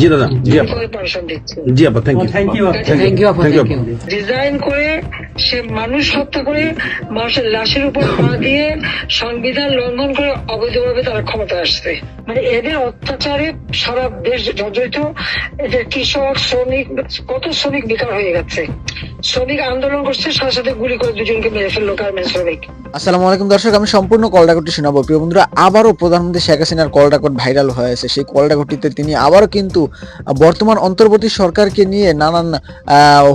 জি দাদা। জি আপা। জি আপা thank you thank you thank you আপা। থ্যাংক ইউ ডিজাইন করে সে মানুষ হত্যা করে মানুষের লাশের উপর পা দিয়ে সংবিধান লঙ্ঘন করে অবৈধভাবে তারা ক্ষমতা আসছে। মানে এদের অত্যাচারে সারা দেশ জর্জরিত। এদের কৃষক শ্রমিক কত শ্রমিক বেকার হয়ে গেছে। শ্রমিক আন্দোলন করছে সাথে সাথে গুলি করে দুজনকে মেরে ফেলল গার্মেন্ট শ্রমিক। আসসালামু আলাইকুম দর্শক আমি সম্পূর্ণ কল রেকর্ডটি শোনাবো। প্রিয় বন্ধুরা আবারও প্রধানমন্ত্রী শেখ হাসিনার কল রেকর্ড ভাইরাল হয়েছে সেই কল রেকর্ডটিতে তিনি আবারও কিন্তু বর্তমান অন্তর্বর্তী সরকারকে নিয়ে নানান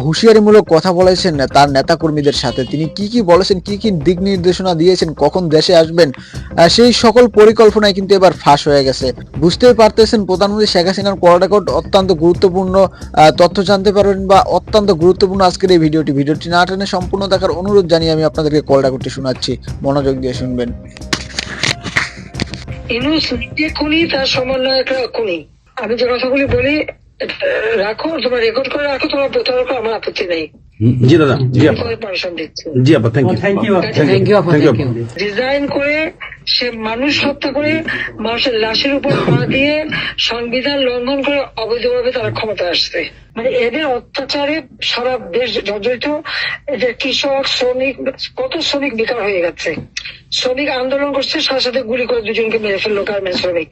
হুঁশিয়ারিমূলক কথা বলেছেন তার নেতাকর্মীদের সাথে। তিনি কি কি বলেছেন, কি কি দিক নির্দেশনা দিয়েছেন, কখন দেশে আসবেন সেই সকল পরিকল্পনায় কিন্তু এবার ফাঁস হয়ে গেছে। বুঝতেই পারতেছেন প্রধানমন্ত্রী শেখ হাসিনার রেকর্ড অত্যন্ত গুরুত্বপূর্ণ তথ্য জানতে পারবেন বা অত্যন্ত গুরুত্বপূর্ণ আজকের এই ভিডিওটি। ভিডিওটি না টেনে সম্পূর্ণ দেখার অনুরোধ জানিয়ে আমি আপনাদেরকে কল রেকর্ডটি শোনাচ্ছি। মনোযোগ দিয়ে শুনবেন। ইনুস নিজে খুনি, তার সমন্বয়করা খুনি। আমি যে কথাগুলি বলি রাখো তোমার রেকর্ড করে রাখো তোমার প্রতারক আমার আপত্তি নেই। জি দাদা জি আপা। জি আপা thank you thank you thank you thank you design করে সে মানুষ হত্যা করে মানুষের লাশের উপর পা দিয়ে সংবিধান লঙ্ঘন করে অবৈধভাবে তারা ক্ষমতা আসছে। মানে এদের অত্যাচারে সারা দেশ জর্জরিত। এদের কৃষক শ্রমিক কত শ্রমিক বেকার হয়ে গেছে। শ্রমিক আন্দোলন করছে সাথে সাথে গুলি করে দুজনকে মেরে ফেলল গার্মেন্ট শ্রমিক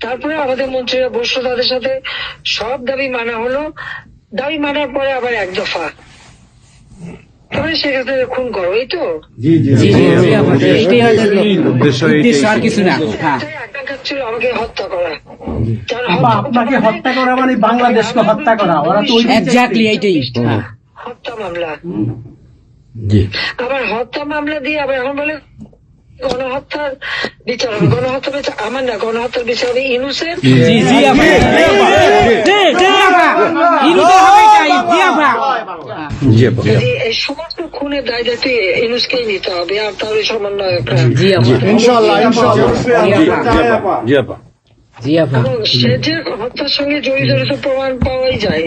তারপরে আমাদের মন্ত্রীরা বসল তাদের সাথে। সব দাবি মানা হলো। দাবি মানার পরে আবার এক দফা। তাহলে সেক্ষেত্রে খুন করো এই তো? হ্যাঁ। ছিল আমাকে হত্যা করা। যারা হত্যা আপনাকে হত্যা করা মানে বাংলাদেশকে হত্যা করা ওরা তো এক্স্যাক্টলি এইটাই। হ্যাঁ। হত্যা মামলা। আবার হত্যা মামলা দিয়ে আবার এখন বলে গণহত্যার বিচার হবে গণহত্যা বিচার আমার না গণহত্যার বিচার ইনুসের সমস্ত খুনের দায় দায়িত্ব ইনুসকেই নিতে হবে আর তার ওই সমন্বয়করা সে যে হত্যার সঙ্গে জড়িত প্রমাণ পাওয়াই যায়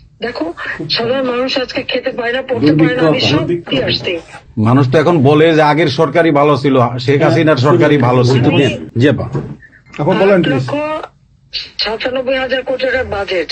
দেখো সাধারণ মানুষ আজকে খেতে পায় না পড়তে পায় না আমি সব দিয়ে আসছি মানুষ তো এখন বলে যে আগের সরকারই ভালো ছিল শেখ হাসিনার সরকারই ভালো ছিল। জি আপা। বলেন লক্ষ সাতানব্বই হাজার কোটি টাকার বাজেট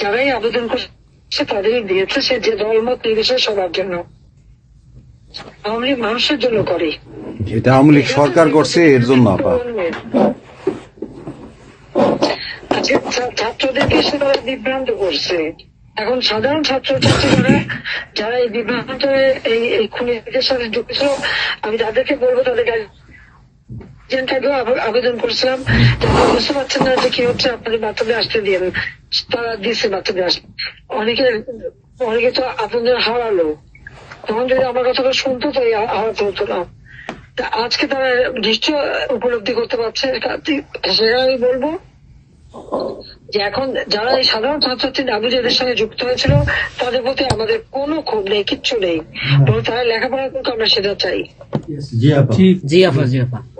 যারাই আবেদন করছে তাদেরই দিয়েছে সে যে দল মত নির্বিশেষে সবার জন্য। আওয়ামী লীগ মানুষের জন্য করে। এটা আওয়ামী লীগ সরকার করছে এর জন্য আপা। আজকে ছাত্রদেরকে সে তারা বিভ্রান্ত করছে। এখন সাধারণ ছাত্র ছাত্রীরা যারা এই বিভ্রান্ত এই এই খুনিদের সাথে যুক্ত ছিল আমি তাদেরকে বলব তাদের আবেদন করেছিলাম। বুঝতে পারছেন না যে কি হচ্ছে আপনাদের বাচ্চাদের আসতে দিয়ে তারা দিচ্ছে আসতে অনেকে অনেকে তো আপনাদের হারালো। তখন যদি আমার কথাটা শুনতো তো এই হারাতে হতো না। আজকে তারা নিশ্চয় উপলব্ধি করতে পারছে। সেটা আমি বলব যে এখন যারা এই সাধারণ ছাত্রছাত্রী নাবিজের সঙ্গে যুক্ত হয়েছিল তাদের প্রতি আমাদের কোনো ক্ষোভ নেই কিচ্ছু নেই। বরং তারা লেখাপড়া করতে আমরা সেটা চাই। ঠিক জি আপা জি আপা। কিন্তু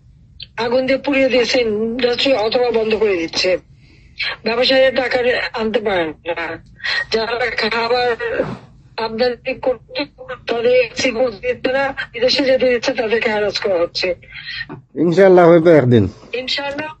আগুন দিয়ে পুড়িয়ে দিয়েছে ইন্ডাস্ট্রি অথবা বন্ধ করে দিচ্ছে। ব্যবসায়ীরা টাকা আনতে পারেন না। যারা খাবার আমদানি করতে তাদের না বিদেশে যেতে দিচ্ছে তাদেরকে হ্যারাস করা হচ্ছে। ইনশাল্লাহ হইবে একদিন। ইনশাআল্লাহ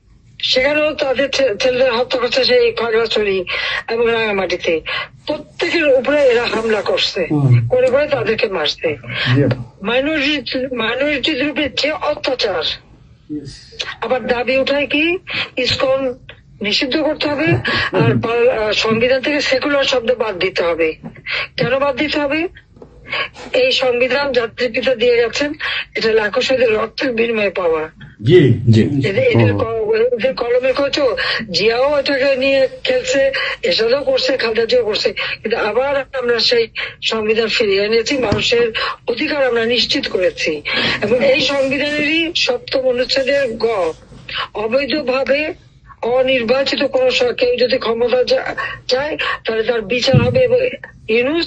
সেখানেও তাদের ছেলেদের হত্যা করছে সেই খাগড়াছড়ি এবং রাঙামাটিতে। প্রত্যেকের উপরে এরা হামলা করছে। করে করে তাদেরকে মারছে। মাইনরিটি মাইনরিটিদের উপরে যে অত্যাচার। আবার দাবি উঠায় কি? ইসকন নিষিদ্ধ করতে হবে আর সংবিধান থেকে সেকুলার শব্দ বাদ দিতে হবে। কেন বাদ দিতে হবে? এই সংবিধান জাতির পিতা দিয়ে গেছেন এটা লাখো শহীদের রক্তের বিনিময়ে পাওয়া। জি এদের কলমে কচো জিয়াও নিয়ে খেলছে করছে করছে। কিন্তু আবার আমরা সেই সংবিধান ফিরিয়ে এনেছি, মানুষের অধিকার আমরা নিশ্চিত করেছি। এবং এই সংবিধানেরই সপ্তম অনুচ্ছেদের গ, অবৈধভাবে অনির্বাচিত কোন কেউ যদি ক্ষমতা চায়, তাহলে তার বিচার হবে। এবং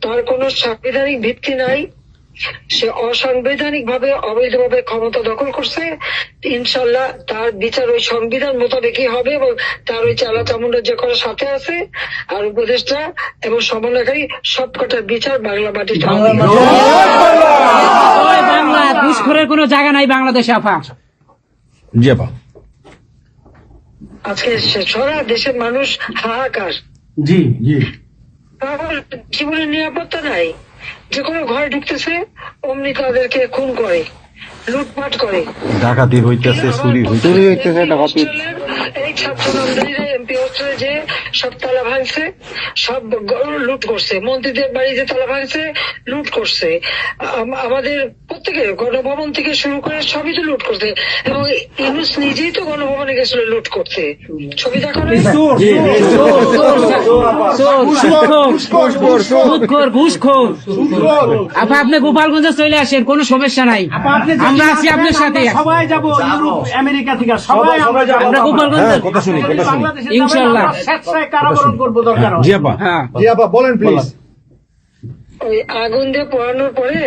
তার কোনো সাংবিধানিক ভিত্তি নাই। সে অসাংবিধানিক ভাবে অবৈধভাবে ক্ষমতা দখল করছে। ইনশাল্লাহ তার বিচার ওই সংবিধান মোতাবেকই হবে এবং তার ওই চালা চামুন্ডা যে করার সাথে আছে আর উপদেষ্টা এবং সমন্বয়কারী সবকটার বিচার বাংলা মাটিতে হবে। বাংলা ঘুষখোরের কোনো জায়গা নাই বাংলাদেশে আফা জি আপা। আজকে সারা দেশের মানুষ হাহাকার। জি জি। জীবনের নিরাপত্তা নাই। যে কোনো ঘরে ঢুকতেছে অমনি তাদেরকে খুন করে। লুটপাট করে ডাকাতি হইতেছে চুরি হইতেছে চুরি হইতেছে, ডাকাতি। এই ছাত্র এমপি হোস্টেলে যে সব তালা ভাঙছে সব লুট করছে মন্ত্রীদের বাড়িতে তালা ভাঙছে লুট করছে আমাদের প্রত্যেকের গণভবন থেকে শুরু করে সবই তো লুট করছে এবং ইউনুস নিজেই তো গণভবনে গেছিল লুট করতে ছবি দেখো ঘুষখোর আপনি গোপালগঞ্জে চলে আসেন কোনো সমস্যা নাই আমরা আছি আপনার সাথে। সবাই যাব ইউরোপ আমেরিকা থেকে। সবাই আমরা যাব। আমরা গোপালগঞ্জ হ্যাঁ কথা শুনি কথা শুনি। ইনশাআল্লাহ। স্বেচ্ছায় কারাবরণ করব দরকার জি আপা হ্যাঁ। জি আপা বলেন। প্লিজ ওই আগুন দিয়ে পোড়ানোর পরে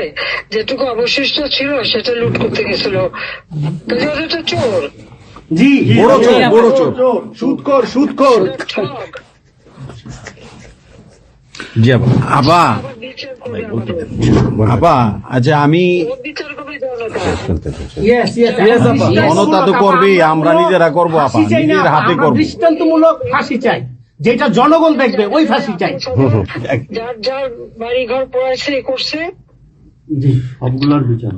যেটুকু অবশিষ্ট ছিল সেটা লুট করতে গেছিল। তো চোর। জি বড় চোর বড় চোর। সুদকর সুদকর জি আপা আপা। আপা আচ্ছা আমি করবে আমরা নিজেরা করব, আপা। নিজের হাতে দৃষ্টান্তমূলক ফাঁসি চাই। যেটা জনগণ দেখবে ওই ফাঁসি চাই। যার যার বাড়ি ঘর করছে।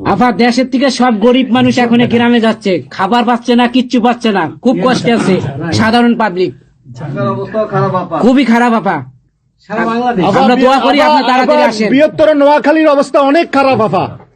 আপা দেশের থেকে সব গরিব মানুষ এখন গ্রামে যাচ্ছে। খাবার পাচ্ছে না কিচ্ছু পাচ্ছে না। খুব কষ্টে আছে। সাধারণ পাবলিক খুবই খারাপ আপা। সারা বাংলাদেশ। আমরা দোয়া করি আপনি তাড়াতাড়ি আসেন। বৃহত্তর নোয়াখালীর অবস্থা অনেক খারাপ আপা।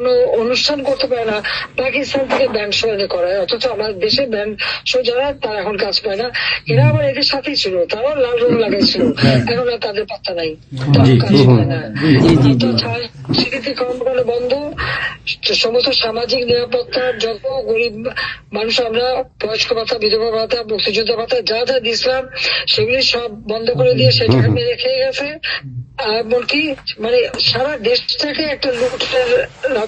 কোন অনুষ্ঠান করতে পারে না পাকিস্তান থেকে ব্যান্ড শো করায়। অথচ আমার দেশে ব্যান্ড শো যারা তারা এখন কাজ পায় না। এরা আবার এদের সাথেই ছিল তারাও লাল রং লাগাইছিল এখন আর তাদের পাত্তা নাই। তারাও কাজ পায় না। তো কর্মকাণ্ড বন্ধ। সমস্ত সামাজিক নিরাপত্তার যত গরিব মানুষ আমরা বয়স্ক ভাতা বিধবা ভাতা মুক্তিযোদ্ধা ভাতা যা যা দিয়েছিলাম সেগুলি সব বন্ধ করে দিয়ে সেটা মেরে খেয়ে গেছে। এমনকি মানে সারা দেশটাকে একটা লুটের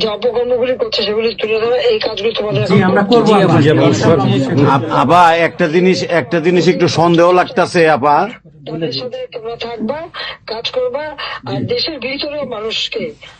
যে অপকর্মগুলি করছে সেগুলি তুলে ধরা এই কাজগুলি তোমাদের আমরা করব। আপা একটা জিনিস একটা জিনিস একটু সন্দেহ লাগতাছে আপা। তোমরা থাকবা কাজ করবা আর দেশের ভিতরে মানুষকে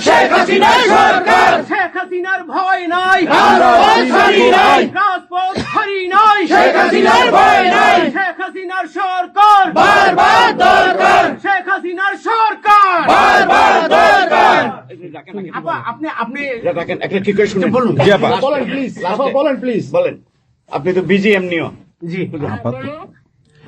শেখ হাসিনার সরকার। শেখ হাসিনার ভয় নাই। রাজপথ হারি নাই। রাজপথ হারি নাই। শেখ হাসিনার ভয় নাই। শেখ হাসিনার সরকার। বারবার দরকার। শেখ হাসিনার সরকার। বারবার দরকার। আপা আপনি আপনি দেখেন একটা ঠিক করে শুনুন। বলুন। জি আপা। বলেন প্লিজ বলেন প্লিজ বলেন। আপনি তো বিজি এমনিও জি।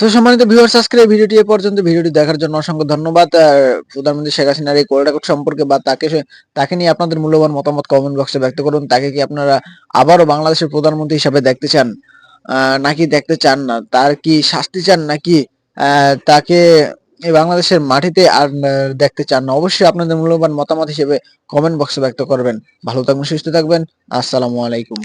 সো সম্মানিত ভিউয়ার্স আজকের এই ভিডিওটি এ পর্যন্ত। ভিডিওটি দেখার জন্য অসংখ্য ধন্যবাদ। প্রধানমন্ত্রী শেখ হাসিনার এই কোল্ডাকট সম্পর্কে বা তাকে তাকে নিয়ে আপনাদের মূল্যবান মতামত কমেন্ট বক্সে ব্যক্ত করুন। তাকে কি আপনারা আবারও বাংলাদেশের প্রধানমন্ত্রী হিসাবে দেখতে চান? নাকি দেখতে চান না? তার কি শাস্তি চান নাকি? তাকে এই বাংলাদেশের মাটিতে আর দেখতে চান না? অবশ্যই আপনাদের মূল্যবান মতামত হিসেবে কমেন্ট বক্সে ব্যক্ত করবেন। ভালো থাকবেন, সুস্থ থাকবেন। আসসালামু আলাইকুম।